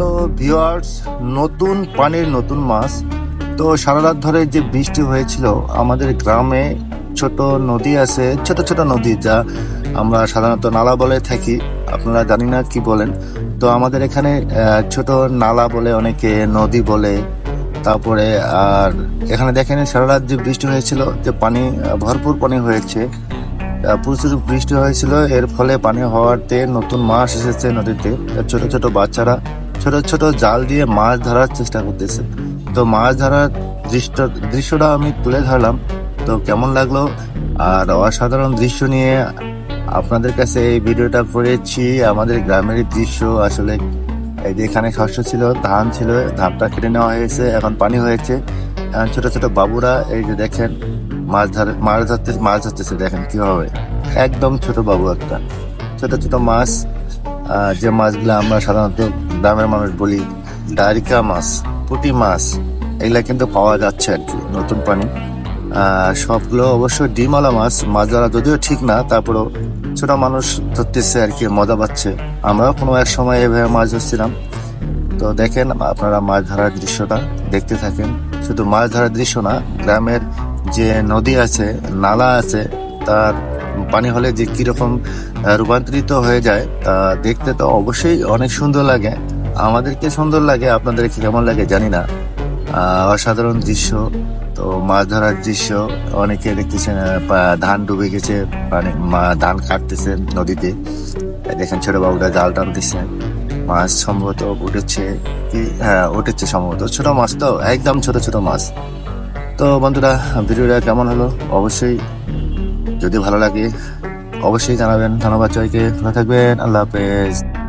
Hello viewers, নতুন পানির নতুন মাছ। তো সারা রাত ধরে যে বৃষ্টি হয়েছিল, আমাদের গ্রামে ছোট নদী আছে, ছোট ছোট নদী যা আমরা সাধারণত নালা বলে থাকি। আপনারা জানি না কি বলেন। তো আমাদের এখানে ছোট নালা বলে অনেকে নদী বলে। তারপরে, আর এখানে দেখেন, সারা রাত যে বৃষ্টি হয়েছিল, যে পানি, ভরপুর পানি হয়েছে প্রচুর বৃষ্টি হয়েছিল। এর ফলে পানি হওয়াতে নতুন মাছ এসেছে নদীতে। ছোট ছোট বাচ্চারা ছোট ছোট জাল দিয়ে মাছ ধরার চেষ্টা করতেছে। তো মাছ ধরার দৃশ্য দৃশ্যটা আমি তুলে ধরলাম। তো কেমন লাগল? আর অসাধারণ দৃশ্য নিয়ে আপনাদের কাছে এই ভিডিওটা করেছি। আমাদের গ্রামের দৃশ্য আসলে এই যে এখানে শস্য ছিল, ধান ছিল, ধানটা কেটে নেওয়া হয়েছে, এখন পানি হয়েছে। এখন ছোট ছোট বাবুরা এই যে দেখেন, মাছ ধরে, মাছ ধরতে, মাছ ধরতেছে, দেখেন কীভাবে। একদম ছোট বাবু একটা। ছোট ছোট মাছ যে মাছগুলো আমরা সাধারণত গ্রামের মানুষ বলি, ডারিকা মাছ, পুঁটি মাছ, এগুলা কিন্তু পাওয়া যাচ্ছে আর কি, নতুন পানি। সবগুলো অবশ্য ডিমওয়ালা মাছ মাছ ধরা যদিও ঠিক না, তারপরেও ছোট মানুষ ধরতেছে আর কি, মজা পাচ্ছে। আমরাও কোনো এক সময় এভাবে মাছ ধরছিলাম। তো দেখেন আপনারা মাছ ধরার দৃশ্যটা, দেখতে থাকেন। শুধু মাছ ধরার দৃশ্য না, গ্রামের যে নদী আছে, নালা আছে, তার পানি হলে যে কীরকম রূপান্তরিত হয়ে যায়, তা দেখতে তো অবশ্যই অনেক সুন্দর লাগে। আমাদেরকে সুন্দর লাগে, আপনাদের কেমন লাগে জানি না। অসাধারণ দৃশ্য, তো মাছ ধরার দৃশ্য, অনেকে দেখতেছেন ধান ডুবে গেছে মানে ধান কাটতেছে নদীতে। দেখেন ছোট বাবুরা জাল টানতেছে, মাছ সম্ভবত উঠেছে, কি হ্যাঁ উঠেছে সম্ভবত। ছোট মাছ তো, একদম ছোট ছোট মাছ। তো বন্ধুরা, ভিডিওটা কেমন হলো? অবশ্যই যদি ভালো লাগে অবশ্যই জানাবেন। ধন্যবাদ সবাইকে। ভালো থাকবেন। আল্লাহ হাফেজ।